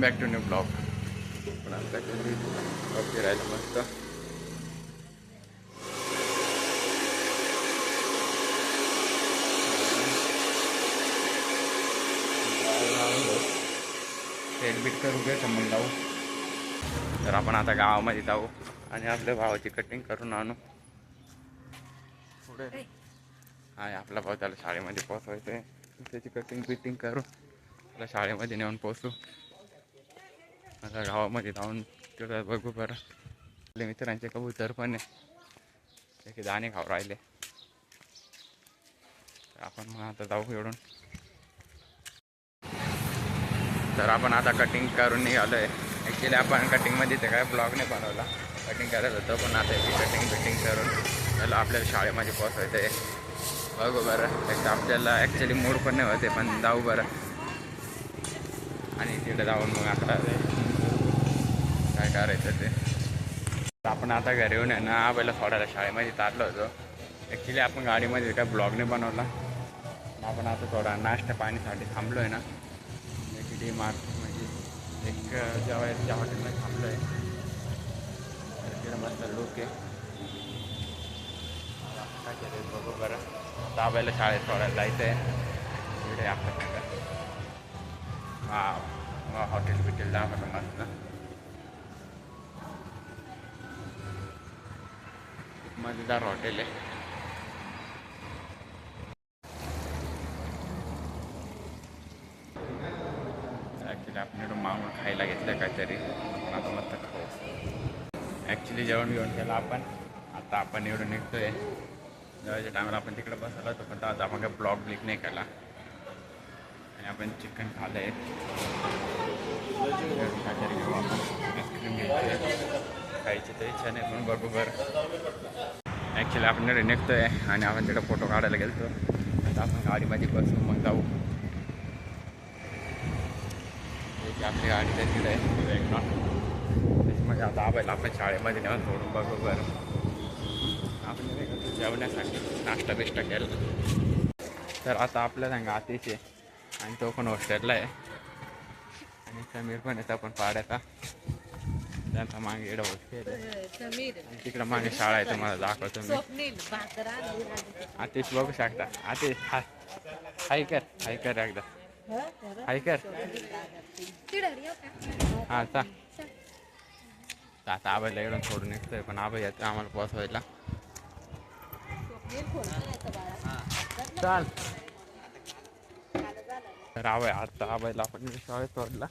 Back to new blog पण आता फिरायला मस्त. सेट बीट करू घे मग जाऊ. तर आपण आता गावामध्ये जाऊ आणि आपल्या भावाची कटिंग करून आणू. पुढे. आहे आपला भाऊ त्याला शाळेमध्ये पोचवायचं आहे त्याची कटिंग बिटिंग करून त्याला शाळेमध्ये नेऊन पोचू आता गावामध्ये जाऊन तिथं बघू बरं. आपल्या मित्रांचे कबूतर पण आहे. त्याचे दाणे खाऊ राहिले. तर आपण मग आता जाऊ एवढून. तर आपण आता कटिंग करून निघालो आहे ॲक्च्युली आपण कटिंगमध्ये ते काय ब्लॉग नाही बनवला. कटिंग करत होतो पण आता याची कटिंग बिटिंग करून त्याला आपल्याला शाळेमध्ये पोचवायचं आहे बघू बरं. एक तर आपल्याला ॲक्च्युली मूड पण नाही होते पण जाऊ बरं. आणि तिकडे जाऊन मग आता ते करायचं ते आपण आता घरी येऊन आहे ना पहिला सोडायला शाळेमध्ये तारलो होतो. ॲक्च्युली आपण गाडीमध्ये काय ब्लॉगने बनवला. आपण आता थोडा नाश्ता पाणीसाठी थांबलो आहे ना. एक डी मार्क म्हणजे एक जेव्हा ज्या हॉटेलमध्ये थांबलो आहे तर तिकडे मस्त लोक आहे. काय केलं बघू बरं. दाबायला शाळेत सोडायला जायचं आहे तिकडे आपलं काय हॉटेल बिटेल दाबायला मस्त. मजेदार हॉटेल आहे. ॲक्च्युली आपण इकडून मागून खायला घेतलं काहीतरी. आता मस्त खाऊ. ॲक्च्युली जेवण घेऊन केलं आपण. आता आपण एवढं निघतोय. जेवायच्या टायमाला आपण तिकडे बसलो होतो पण आता आपण काय ब्लॉग ब्लिक नाही केला. आणि आपण चिकन खाल्लं आहे काहीतरी घेऊ आपण आईस्क्रीम घ्यायची खायची तर इच्छा नाही पण बरोबर ॲक्च्युली आपण निघतो निघतोय आणि आपण तिकडे फोटो काढायला गेलो आता आपण गाडीमध्ये बसून मग जाऊ. आपली गाडी त्या तिकडे आहे त्याच्यामध्ये आता आबायला आपण शाळेमध्ये नेऊन सोडून बरोबर आपण जेवण्यासाठी नाश्ता बिष्टा केला. तर आता आपल्या सांगा आतिश आहे आणि तो पण हॉस्टेलला आहे. आणि समीर पण येतो पण पाड्याचा. त्यांचा मागे आणि तिकडं मागे शाळा आहे तुम्हाला दाखवतो मी. आतिश बघू शकता. आतिश हाय. हाय कर हाय कर एकदा. हाय कर. हा. चा. तर आता आबाईला इकडून सोडून येतोय पण आबाई येते आम्हाला पोचवायला चाल. तर आबाई आता आबाईला आपण शाळेत सोडला.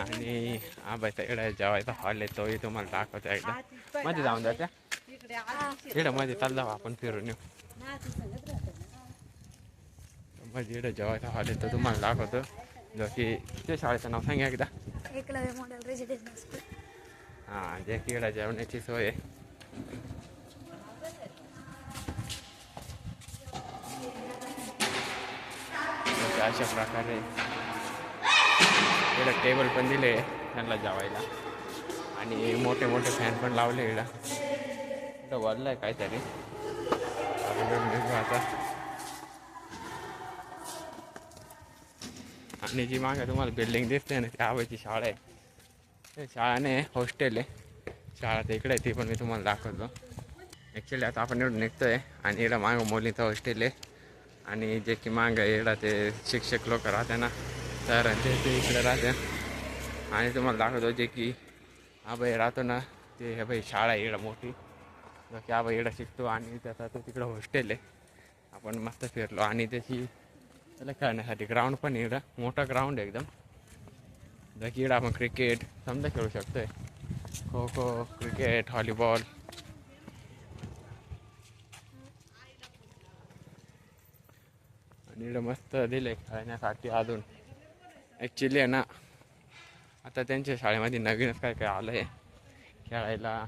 आणि आबाईचा इकडे जेवायचा हॉल आहे तोही तुम्हाला दाखवतो एकदा. मध्ये जाऊन द्या त्या इकडं मध्ये चाल जाऊ आपण फिरून येऊ. मध्ये इकडे जेवायचा हॉल आहे तो तुम्हाला दाखवतो. जो की ते शाळेचं नाव सांगा एकदा. हां जे की इकडे जेवण्याची सोय आहे. तर अशा प्रकारे इकडं टेबल पण दिले त्यांना जेवायला. आणि मोठे मोठे फॅन पण लावले इकडं. इकडं वरलं आहे काहीतरी. आता आणि जी मागे तुम्हाला बिल्डिंग दिसते ना ती आबाईची शाळा आहे. ते शाळा नाही हॉस्टेल आहे. शाळा तर इकडे आहे ती पण मी तुम्हाला दाखवतो. ॲक्च्युली आता आपण एवढं निघतो आहे आणि इकडं मागं मुलीचं हॉस्टेल आहे. आणि जे की मागं इकडं ते शिक्षक लोक राहते ना तर ते ते इकडे राहते. आणि तुम्हाला दाखवतो जे की आबाई राहतो ना ते हे भाई शाळा आहे इकडं मोठी. जो की आबाई इकडं शिकतो आणि त्याचा तो तिकडं हॉस्टेल आहे. आपण मस्त फिरलो आणि त्याची त्याला खेळण्यासाठी ग्राउंड पण आहे इकडं. मोठा ग्राउंड आहे एकदम. जर की इकडं आपण क्रिकेट समजा खेळू शकतोय. खो खो क्रिकेट व्हॉलीबॉल आणि इकडं मस्त दिले खेळण्यासाठी अजून. ॲक्च्युली आहे ना आता त्यांच्या शाळेमध्ये नवीनच काय काय आलं आहे खेळायला.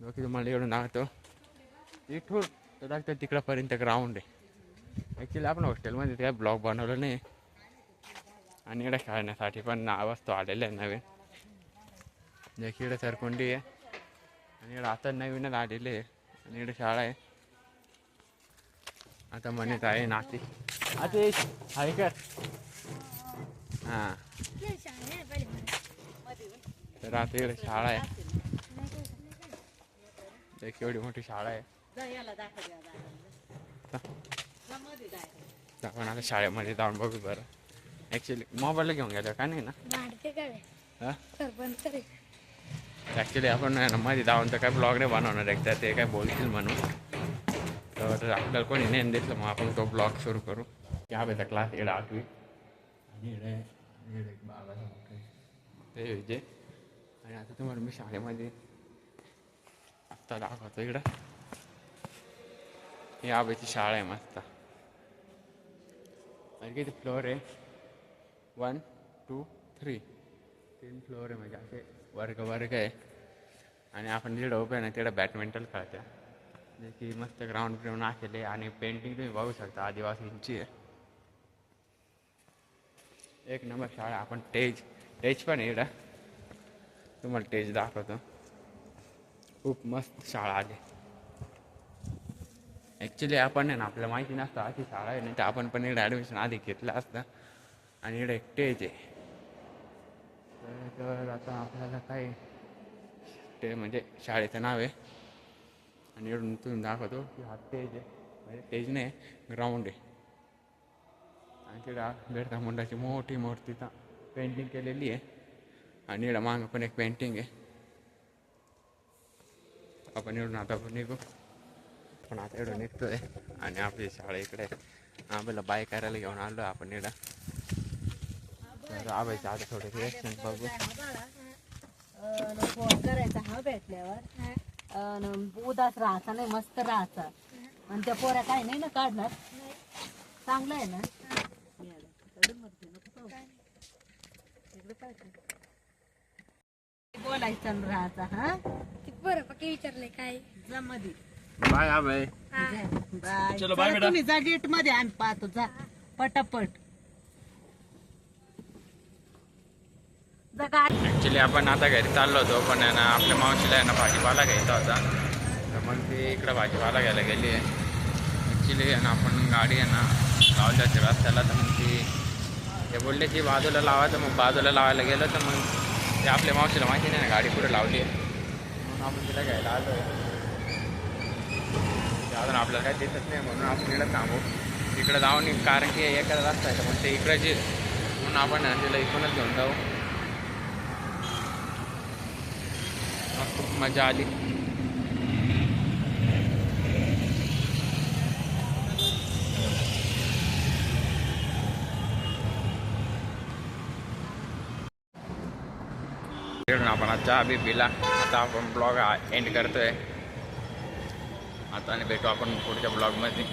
जो की तुम्हाला एवढं नावतो इथून तर लागतं तिकडंपर्यंत ग्राउंड आहे. ॲक्च्युली आपण हॉस्टेलमध्ये काय ब्लॉग बनवलं नाही. आणि इकडे खेळण्यासाठी पण नावच तो आलेला आहे नवीन. जे की इकडे सरकुंडी आहे. आणि इकडे आता नवीनच आलेले आहे. आणि इकडे शाळा आहे. आता म्हणत आहे नाती. आता हाय कर हां. तर आता इकडे शाळा आहे. देख एवढी मोठी शाळा आहे. तर आपण आता शाळेमध्ये जाऊन बघू बरं. ॲक्च्युली मोबाईल घेऊन गेलो का नाही ना? हां? तर ॲक्च्युली आपण मध्ये जाऊन तर काय ब्लॉग नाही बनवणार एकदा ते काय बोलतील म्हणून. तर आपल्याला कोणी नाही दिसलं मग आपण तो ब्लॉग सुरू करू. या बेटा क्लास एड आठवी. आणि इकडे इकडे एक बाबाचा ते विजय आणि आता तुम्हाला मी शाळेमध्ये आत्ता दाखवतो इकडं. ही आबाची शाळा आहे मस्त. आणि किती फ्लोअर आहे? वन टू थ्री तीन फ्लोअर आहे म्हणजे असे वर्ग वर्ग आहे. आणि आपण जिकडं उभे ना तिकडं बॅडमिंटन खेळत्या. जे की मस्त ग्राउंड बिराउंड आखलेले आणि पेंटिंग तुम्ही बघू शकता आदिवासींची आहे. एक नंबर शाळा आपण टेज टेज पण इकडं. तुम्हाला टेज दाखवतो. खूप मस्त शाळा आली ॲक्च्युली आपण आहे ना आपल्याला माहिती नसतं अशी शाळा आहे नाही तर आपण पण इकडे ॲडमिशन आधी घेतलं असतं. आणि इकडे एक टेज आहे. तर- तर आता आपल्याला काय ते म्हणजे शाळेचं नाव आहे. आणि इकडून तुम्ही दाखवतो की हा स्टेज आहे. म्हणजे टेज नाही ग्राउंड आहे. तिकडं बिरसा मुंडाची मोठी मूर्ती पेंटिंग केलेली आहे. आणि इकडं मागं पण एक पेंटिंग आहे. आपण इकडून आता पण निघू. पण आता इकडून निघतोय. आणि आपली शाळा इकडे आम्हाला आपल्याला बाय करायला घेऊन आलो आपण इकडं तर आबायचं आता थोडे रिएक्शन बघू. फोन करायचा हा भेटल्यावर उदास राहायचा नाही मस्त राहायचा. आणि त्या पोऱ्या काय नाही ना काढणार. चांगलं आहे ना? बोलायचं आणि राहायचा हा? बरं पक्की विचारले काय? जमदी बाय बाय. चलो, बाय चला बेटा. तुम्ही जा गेटमध्ये आम्ही पाहतो जा. पटापट. जा गाडी ॲक्च्युली आपण आता घरी चाललो होतो पण आहे ना आपल्या मावशीला आहे ना भाजीपाला घ्यायचा होता. तर मग ती इकडं भाजीपाला घ्यायला गेली. आहे ॲक्च्युली आहे ना आपण गाडी आहे ना लावली होती रस्त्याला तर मग ती ते बोलले की बाजूला लावा तर मग बाजूला लावायला गेलं तर मग ते आपल्या मावशीला माहिती नाही ना गाडी कुठे लावली आहे. म्हणून आपण तिला घ्यायला आलो आहे. अजून आपल्याला काही दिसत नाही म्हणून आपण तिला थांबू. तिकडं जाऊन कारण की एखादा रस्ता आहे तर मग ते इकडे म्हणून आपण तिला इकडूनच घेऊन जाऊ. खूप मजा आली. तिकडून आपण आज चहा बी पिला. आता आपण ब्लॉग एंड करतोय. आता आणि भेटू आपण पुढच्या ब्लॉगमध्ये